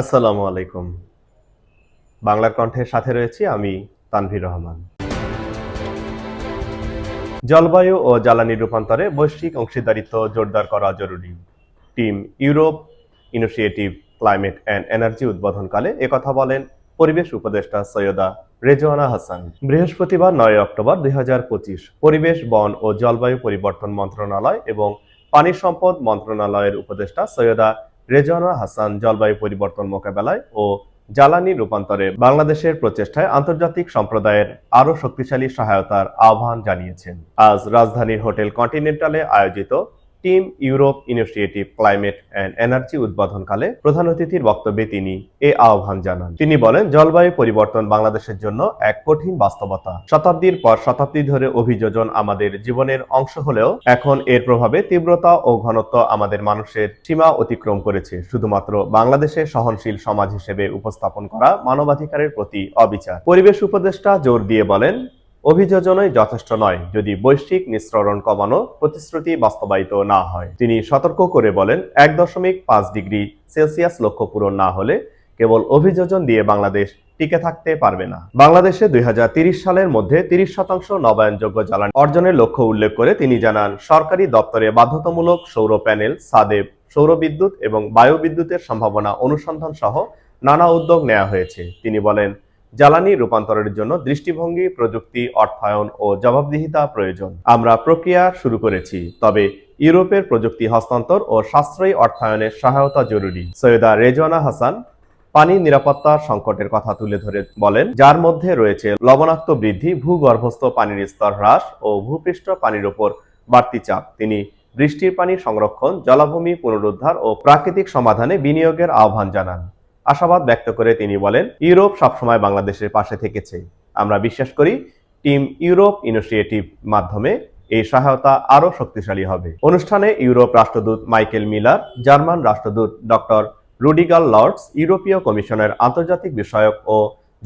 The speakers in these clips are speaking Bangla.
আসসালামু আলাইকুম। বাংলার কণ্ঠের সাথে রয়েছি আমি তানভীর রহমান। জলবায়ু ও জ্বালানি রূপান্তরে বৈশ্বিক অংশীদারিত্ব জোরদার করা জরুরি। Team Europe initiative climate and energy উদ্বোধনকালে একথা বলেন পরিবেশ উপদেষ্টা সৈয়দা রেজওয়ানা হাসান। বৃহস্পতিবার নয় অক্টোবর দুই হাজার পঁচিশ পরিবেশ, বন ও জলবায়ু পরিবর্তন মন্ত্রণালয় এবং পানি সম্পদ মন্ত্রণালয়ের উপদেষ্টা সৈয়দা রেজওয়ানা হাসান জলবায়ু পরিবর্তন মোকাবেলায় ও জ্বালানি রূপান্তরে বাংলাদেশের প্রচেষ্টায় আন্তর্জাতিক সম্প্রদায়ের আরও শক্তিশালী সহায়তার আহ্বান জানিয়েছেন। আজ রাজধানীর হোটেল কন্টিনেন্টালে আয়োজিত team Europe initiative climate and energy উদ্বোধনকালে প্রধান অতিথির বক্তব্যে তিনি এ আহ্বান জানান। তিনি বলেন, জলবায়ু পরিবর্তন বাংলাদেশের জন্য এক কঠিন বাস্তবতা। শতাব্দীর পর শতাব্দী ধরে অভিযোজন আমাদের জীবনের অংশ হলেও এখন এর প্রভাবে তীব্রতা ও ঘনত্ব আমাদের মানুষের সীমা অতিক্রম করেছে। শুধুমাত্র বাংলাদেশের সহনশীল সমাজ হিসেবে উপস্থাপন করা মানবাধিকারের প্রতি অবিচার। পরিবেশ উপদেষ্টা জোর দিয়ে বলেন অভিযোজনই যথেষ্ট নয়, যদি বৈশ্বিক নিঃসরণ কমানো প্রতিশ্রুতি বাস্তবায়িত না হয়। তিনি সতর্ক করে বলেন, এক দশমিক পাঁচ ডিগ্রি সেলসিয়াস লক্ষ্য পূরণ না হলে কেবল অভিযোজন দিয়ে বাংলাদেশ টিকে থাকতে পারবে না। বাংলাদেশে দুই সালের মধ্যে তিরিশ শতাংশ নবায়নযোগ্য জ্বালানি অর্জনের লক্ষ্য উল্লেখ করে তিনি জানান, সরকারি দপ্তরে বাধ্যতামূলক সৌর প্যানেল, সাদেব, সৌর বিদ্যুৎ এবং বায়ু বিদ্যুতের সম্ভাবনা অনুসন্ধান সহ নানা উদ্যোগ নেওয়া হয়েছে। তিনি বলেন জ্বালানি রূপান্তরের জন্য দৃষ্টিভঙ্গি, প্রযুক্তি, অর্থায়ন ও জবাবদিহিতা প্রয়োজন। আমরা প্রক্রিয়া শুরু করেছি, তবে ইউরোপের প্রযুক্তি হস্তান্তর ও সাশ্রয়ী অর্থায়নের সহায়তা জরুরি। সৈয়দা রেজওয়ানা হাসান, পানি নিরাপত্তা সংকটের কথা তুলে ধরে বলেন, যার মধ্যে রয়েছে লবণাক্ত বৃদ্ধি, ভূগর্ভস্থ পানির স্তর হ্রাস ও ভূপৃষ্ঠ পানির উপর বাড়তি চাপ। তিনি বৃষ্টির পানি সংরক্ষণ, জলাভূমি পুনরুদ্ধার ও প্রাকৃতিক সমাধানে বিনিয়োগের আহ্বান জানান। আশাবাদ ব্যক্ত করে তিনি বলেন, ইউরোপ সবসময় বাংলাদেশের পাশে থেকেছে। আমরা বিশ্বাস করি, টিম ইউরোপ ইনিশিয়েটিভ মাধ্যমে এই সহায়তা আরও শক্তিশালী হবে। অনুষ্ঠানে ইউরোপ রাষ্ট্রদূত মাইকেল মিলার, জার্মান রাষ্ট্রদূত ডক্টর রুডিগাল লর্ডস, ইউরোপীয় কমিশনের আন্তর্জাতিক বিষয়ক ও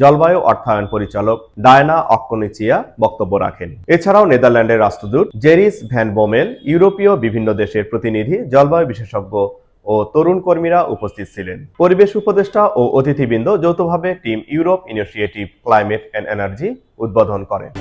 জলবায়ু অর্থায়ন পরিচালক ডায়না অক্কনিচিয়া বক্তব্য রাখেন। এছাড়াও নেদারল্যান্ডের রাষ্ট্রদূত জেরিস ভ্যান বোমেল, ইউরোপীয় বিভিন্ন দেশের প্রতিনিধি, জলবায়ু বিশেষজ্ঞ ও তরুণ কর্মীরা উপস্থিত ছিলেন। পরিবেশ উপদেষ্টা ও অতিথিবৃন্দ যৌথভাবে team Europe initiative climate and energy উদ্বোধন করেন।